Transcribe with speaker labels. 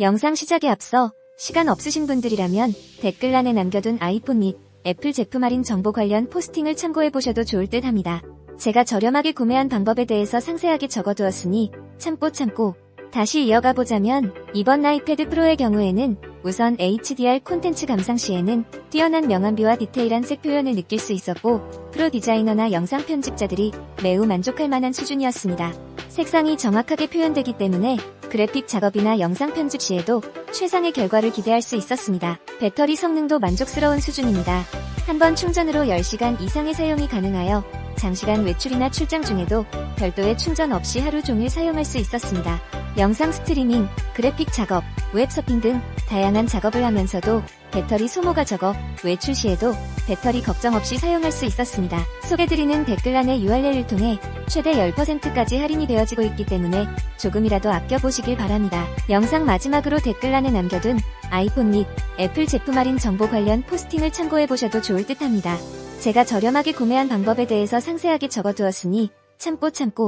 Speaker 1: 영상 시작에 앞서 시간 없으신 분들이라면 댓글란에 남겨둔 아이폰 및 애플 제품 할인 정보 관련 포스팅을 참고해보셔도 좋을 듯 합니다. 제가 저렴하게 구매한 방법에 대해서 상세하게 적어두었으니 참고 참고 다시 이어가 보자면 이번 아이패드 프로의 경우에는 우선 HDR 콘텐츠 감상 시에는 뛰어난 명암비와 디테일한 색 표현을 느낄 수 있었고 프로 디자이너나 영상 편집자들이 매우 만족할 만한 수준이었습니다. 색상이 정확하게 표현되기 때문에 그래픽 작업이나 영상 편집 시에도 최상의 결과를 기대할 수 있었습니다. 배터리 성능도 만족스러운 수준입니다. 한 번 충전으로 10시간 이상의 사용이 가능하여 장시간 외출이나 출장 중에도 별도의 충전 없이 하루 종일 사용할 수 있었습니다. 영상 스트리밍, 그래픽 작업, 웹 서핑 등 다양한 작업을 하면서도 배터리 소모가 적어 외출 시에도 배터리 걱정 없이 사용할 수 있었습니다. 소개드리는 댓글란의 URL을 통해 최대 10%까지 할인이 되어지고 있기 때문에 조금이라도 아껴보시길 바랍니다. 영상 마지막으로 댓글란에 남겨둔 아이폰 및 애플 제품 할인 정보 관련 포스팅을 참고해보셔도 좋을 듯 합니다. 제가 저렴하게 구매한 방법에 대해서 상세하게 적어두었으니 참고 참고